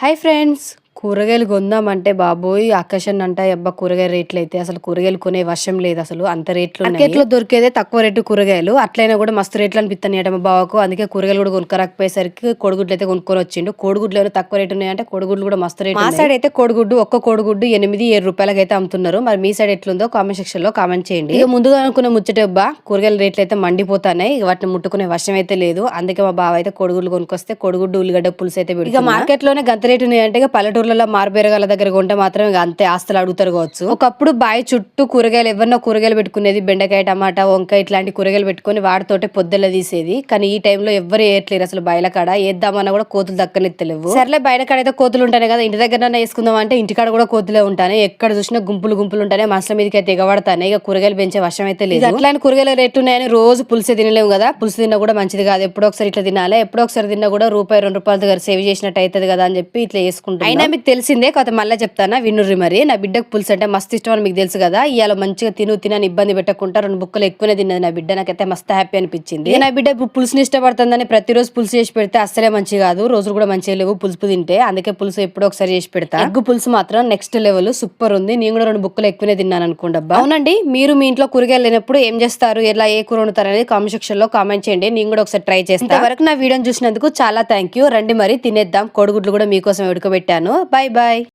Hi friends! కూరగాయలు కొందామంటే బాబోయ్ ఆకర్షణ అంట అబ్బా కూరగాయల రేట్లు అయితే అసలు కూరగాయలు కొనే వర్షం లేదు అసలు. అంత రేట్లు మార్కెట్లో దొరికేదే తక్కువ రేటు కూరగాయలు. అట్లయినా కూడా మస్తు రేట్లు అనిపిస్తున్నాయి మా బావకు. అందుకే కూరగాయలు కూడా కొనుక్కరాకపోయేసరికి కోడిగుడ్లు అయితే కొనుక్కొని వచ్చిండు కోడిగుడ్లు ఏమైనా తక్కువ రేటు ఉన్నాయంటే కోడిగుడ్లు కూడా మస్తు రేటు మా సైడ్ అయితే కోడిగుడ్డు ఒక్క కోడిగుడ్డు ఎనిమిది ఏడు రూపాయలకి అయితే అమ్ముతున్నారు. మరి మీ సైడ్ ఎట్లుందో కామెంట్ సెక్షన్లో కామెంట్ చేయండి. ఇక ముందుగా అనుకున్న ముచ్చట అబ్బా కూరగాయల రేట్లు అయితే మండిపోతాయి ఇక వాటిని ముట్టుకునే వర్షం అయితే లేదు. అందుకే మా బావ అయితే కోడిగుడ్లు కొనుక్కొస్తే కోడిగుడ్డు ఉల్లిగడ్డ పులుసు అయితే. ఇక మార్కెట్లోనే గంత రేటు ఉన్నాయంటే ఇక పల్లెటూర్లలో మార్బేరగాల దగ్గర కొంటే మాత్రం ఇక అంతే ఆస్తులు అడుగుతారు కావచ్చు. ఒకప్పుడు బావి చుట్టూ కూరగాయలు ఎవరినో కూరగాయలు పెట్టుకునేది బెండకాయ టమాటా వంకాయ ఇట్లాంటి కూరగాయలు పెట్టుకొని వాటితోటే పొద్దుల తీసేది. కానీ ఈ టైంలో ఎవ్వరు వేయట్లేరు అసలు బయల కాడ. వేద్దామన్నా కూడా కోతులు దక్కనెత్తలేవు. సర్లే బయట కాడ అయితే కోతులు ఉంటాయి కదా. ఇంటి దగ్గర వేసుకుందాం అంటే ఇంటికాడ కూడా కోతులే ఉంటాయి ఎక్కడ చూసినా గుంపులు గుంపులు ఉంటాయి మనుషుల మీదకి అయితే ఎగబడతాయి ఇక కూరగాయలు పెంచే వర్షం అయితే లేదు. అట్లాంటి కూరగాయల రేట్లు ఉన్నాయని రోజు పులుసే తినలేము కదా. పులుసు తిన్నా కూడా మంచిది కాదు. ఎప్పుడో ఒకసారి ఇట్లా తినాలి? ఎప్పుడో ఒకసారి తిన్నా కూడా రూపాయి రెండు రూపాయల దగ్గర సేవ్ చేసినట్టు అవుతుంది కదా అని చెప్పి ఇట్లా చేసుకుంటాం అయినా మీకు తెలిసిందే కొత్త మళ్ళీ చెప్తానా? వినుర్రి మరి. నా బిడ్డకు పులుసు అంటే మస్తు ఇష్టం అని మీకు తెలుసు కదా. ఇవాళ మంచిగా తిను తినని ఇబ్బంది పెట్టకుండా రెండు బుక్కలు ఎక్కువనే తిన్నది నా బిడ్డ. నాకైతే మస్తు హ్యాపీ అనిపించింది. నా బిడ్డ ఇప్పుడు పులుసుని ఇష్టపడుతుందని ప్రతిరోజు పులుసు చేసి పెడితే అస్సలే మంచి కాదు. రోజులు కూడా మంచిగా లేవు పులుసు తింటే. అందుకే పులుసు ఎప్పుడో ఒకసారి చేసి పెడతా. ఎగ్గు పులుసు మాత్రం నెక్స్ట్ లెవెల్ సూపర్ ఉంది. నేను కూడా రెండు బుక్కలు ఎక్కువనే తిన్నాను అనుకోండి అబ్బా. అవునండి. మీరు మీ ఇంట్లో కూరగాయలు లేనప్పుడు ఏం చేస్తారు? ఎలా ఏ కూర వండుతారు అనేది కామెంట్ సెక్షన్లో కామెంట్ చేయండి. నేను కూడా ఒకసారి ట్రై చేస్తాను ఇంతవరకు నా వీడియోని చూసినందుకు చాలా థ్యాంక్ యూ రండి మరి తినేద్దాం. కోడిగుడ్లు కూడా మీకోసం ఉడకబెట్టాను. Bye-bye!